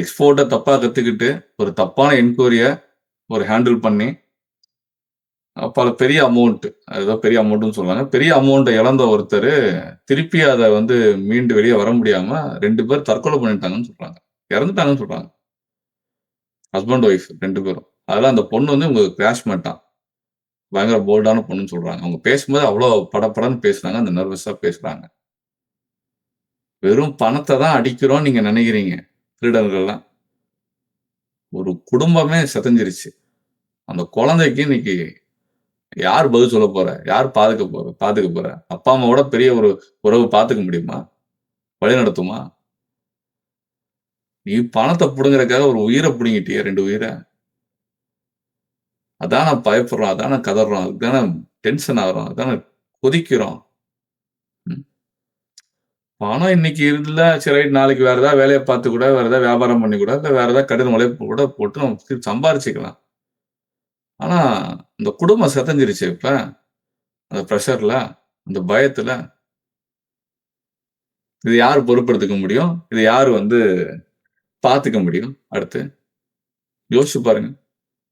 எக்ஸ்போர்ட்டை தப்பாக கற்றுக்கிட்டு ஒரு தப்பான என்கொயரியை ஒரு ஹேண்டில் பண்ணி பல பெரிய அமௌண்ட் ஏதோ பெரிய அமௌண்ட்டுன்னு சொல்லுவாங்க. பெரிய அமௌண்ட்டை இழந்த ஒருத்தர் திருப்பி அதை வந்து மீண்டு வெளியே வர முடியாமல் ரெண்டு பேர் தற்கொலை பண்ணிட்டாங்கன்னு சொல்கிறாங்க இறந்துட்டாங்கன்னு சொல்கிறாங்க ஹஸ்பண்ட், ஒய்ஃப் ரெண்டு பேரும். அதெல்லாம் அந்த பொண்ணு வந்து உங்களுக்கு கிராஷ் மாட்டான் பயங்கர போல்டான பொண்ணுன்னு சொல்கிறாங்க அவங்க பேசும்போது அவ்வளோ படப்படன்னு பேசுகிறாங்க அந்த நர்வஸாக பேசுகிறாங்க வெறும் பணத்தை தான் அடிக்கிறோம்னு நீங்கள் நினைக்கிறீங்க. திருடர்கள்லாம். ஒரு குடும்பமே செதஞ்சிருச்சு அந்த குழந்தைக்கு இன்னைக்கு யார் பதில் சொல்ல போற யார் பாதுக்க போற பாத்துக்க போற அப்பா, அம்மாவோட பெரிய ஒரு உறவு பாத்துக்க முடியுமா? வழி நடத்துமா நீ பணத்தை பிடுங்குறதுக்காக ஒரு உயிரை பிடுங்கிட்டிய ரெண்டு உயிரை அதான் நான் பயப்படுறோம். அதான கதர்றோம். அதுக்கு தான டென்ஷன் ஆகுறோம். அதான கொதிக்கிறோம். பணம் இன்னைக்கு இருந்தா சரி ரைட் நாளைக்கு வேற ஏதாவது வேலையை பார்த்து கூட, வேற ஏதாவது வியாபாரம் பண்ணி கூட, இல்லை வேற ஏதாவது கடின உழைப்பு கூட போட்டு நம்ம சம்பாரிச்சுக்கலாம். ஆனா, இந்த குடும்பம் செதஞ்சிருச்சு இப்ப. அந்த ப்ரெஷர்ல அந்த பயத்துல. இது யார் பொறுப்படுத்திக்க முடியும்? இது யார் வந்து பார்த்துக்க முடியும் அடுத்து? யோசிச்சு பாருங்க.